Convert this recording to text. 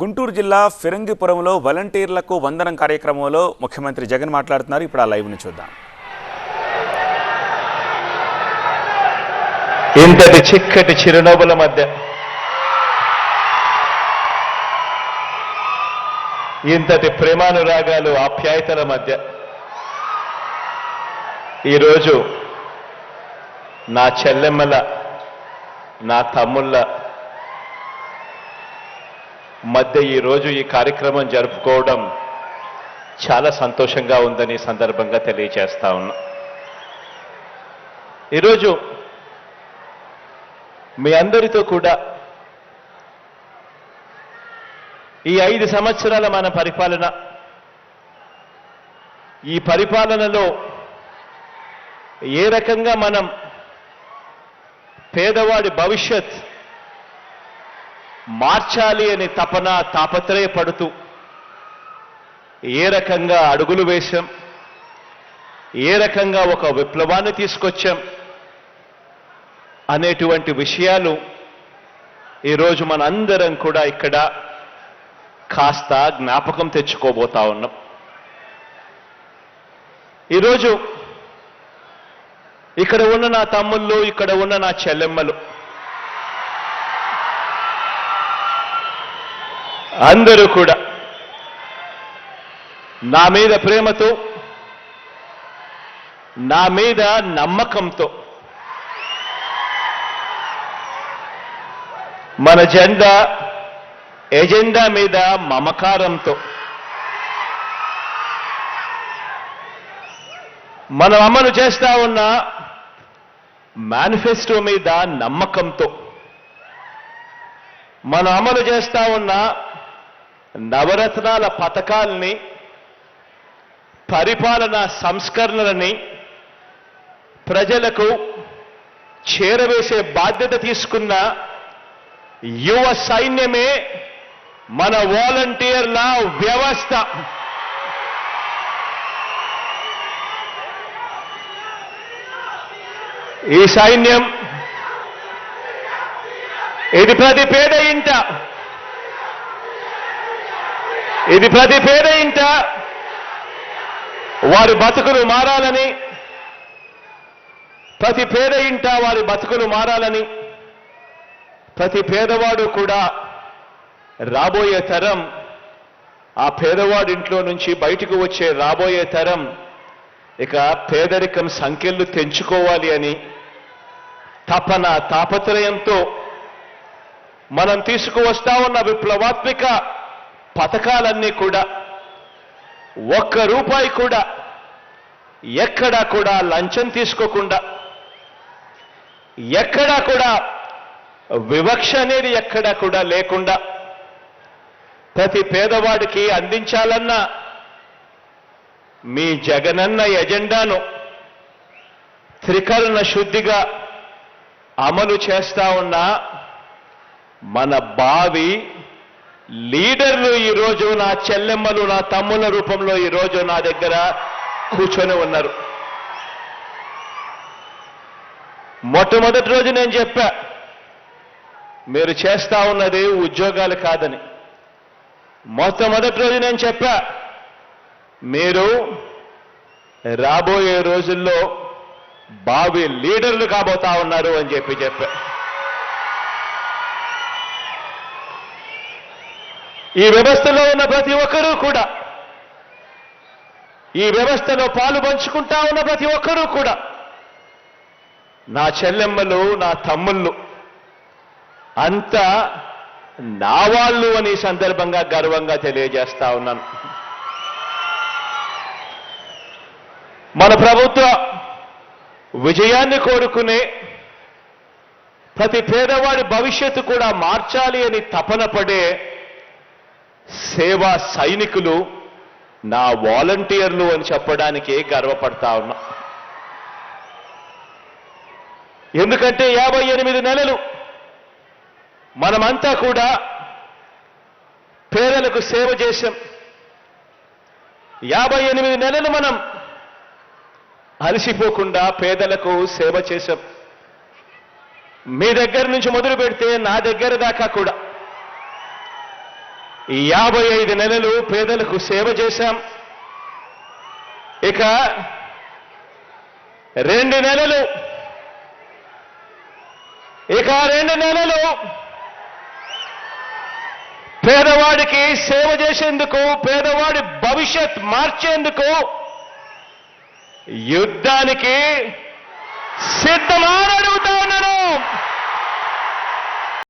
గుంటూరు జిల్లా ఫిరంగిపురంలో వాలంటీర్లకు వందనం కార్యక్రమంలో ముఖ్యమంత్రి జగన్ మాట్లాడుతున్నారు. ఇప్పుడు ఆ లైవ్ని చూద్దాం. ఇంతటి చిక్కటి చిరునవ్వుల మధ్య ఇంతటి ప్రేమానురాగాలు ఆప్యాయతల మధ్య ఈరోజు నా చెల్లెమ్మల నా తమ్ముళ్ళ మధ్య ఈరోజు ఈ కార్యక్రమం జరుపుకోవడం చాలా సంతోషంగా ఉందని సందర్భంగా తెలియజేస్తా ఉన్నా. ఈరోజు మీ అందరితో కూడా ఈ ఐదు సంవత్సరాల మన పరిపాలన ఈ పరిపాలనలో ఏ రకంగా మనం పేదవాడి భవిష్యత్ మార్చాలి అని తపన తాపత్రయపడుతూ ఏ రకంగా అడుగులు వేశాం ఏ రకంగా ఒక విప్లవాన్ని తీసుకొచ్చాం అనేటువంటి విషయాలు ఈరోజు మనందరం కూడా ఇక్కడ కాస్త జ్ఞాపకం తెచ్చుకోబోతా ఉన్నాం. ఈరోజు ఇక్కడ ఉన్న నా తమ్ముళ్ళు ఇక్కడ ఉన్న నా చెల్లెమ్మలు అందరూ కూడా నా మీద ప్రేమతో నా మీద నమ్మకంతో మన జెండా ఎజెండా మీద మమకారంతో మనం అమలు చేస్తా ఉన్న మేనిఫెస్టో మీద నమ్మకంతో మనం అమలు చేస్తా ఉన్న నవరత్నాల పథకాల్ని పరిపాలన సంస్కరణలని ప్రజలకు చేరవేసే బాధ్యత తీసుకున్న యువ సైన్యమే మన వాలంటీర్ల వ్యవస్థ. ఈ సైన్యం ఇది ప్రతి పేద ఇంట. ఇది ప్రతి పేద ఇంట వారి బతుకులు మారాలని ప్రతి పేద ఇంట వారి బతుకులు మారాలని ప్రతి పేదవాడు కూడా రాబోయే తరం ఆ పేదవాడి ఇంట్లో నుంచి బయటకు వచ్చే రాబోయే తరం ఇక పేదరికం సంఖ్యలు తెంచుకోవాలి అని తపన తాపత్రయంతో మనం తీసుకువస్తా ఉన్న విప్లవాత్మిక పథకాలన్నీ కూడా ఒక్క రూపాయి కూడా ఎక్కడా కూడా లంచం తీసుకోకుండా ఎక్కడా కూడా వివక్ష అనేది ఎక్కడా కూడా లేకుండా ప్రతి పేదవాడికి అందించాలన్న మీ జగనన్న ఎజెండాను త్రికరణ శుద్ధిగా అమలు చేస్తా ఉన్న మన బావి లీడర్లు ఈరోజు నా చెల్లెమ్మలు నా తమ్ముల రూపంలో ఈరోజు నా దగ్గర కూర్చొని ఉన్నారు. మొట్టమొదటి రోజు నేను చెప్పా మీరు చేస్తా ఉన్నది ఉద్యోగాలు కాదని. మొట్టమొదటి రోజు నేను చెప్పా మీరు రాబోయే రోజుల్లో బావి లీడర్లు కాబోతా ఉన్నారు అని చెప్పి చెప్పా. ఈ వ్యవస్థలో ఉన్న ప్రతి ఒక్కరూ కూడా ఈ వ్యవస్థలో పాలు పంచుకుంటా ఉన్న ప్రతి ఒక్కరూ కూడా నా చెల్లెమ్మలు నా తమ్ముళ్ళు అంతా నా వాళ్ళు అని సందర్భంగా గర్వంగా తెలియజేస్తా ఉన్నాను. మన ప్రభుత్వ విజయాన్ని కోరుకునే ప్రతి పేదవాడి భవిష్యత్తు కూడా మార్చాలి అని తపన పడే సేవా సైనికులు నా వాలంటీర్లు అని చెప్పడానికి గర్వపడతా ఉన్నా. ఎందుకంటే యాభై ఎనిమిది నెలలు మనమంతా కూడా పేదలకు సేవ చేశాం. యాభై ఎనిమిది నెలలు మనం అలసిపోకుండా పేదలకు సేవ చేశాం. మీ దగ్గర నుంచి మొదలు పెడితే నా దగ్గర దాకా కూడా. యాభై ఐదు నెలలు పేదలకు సేవ చేశాం. ఇక రెండు నెలలు ఇక రెండు నెలలు పేదవాడికి సేవ చేసేందుకు పేదవాడి భవిష్యత్ మార్చేందుకు యుద్ధానికి సిద్ధమా ఉన్నాను.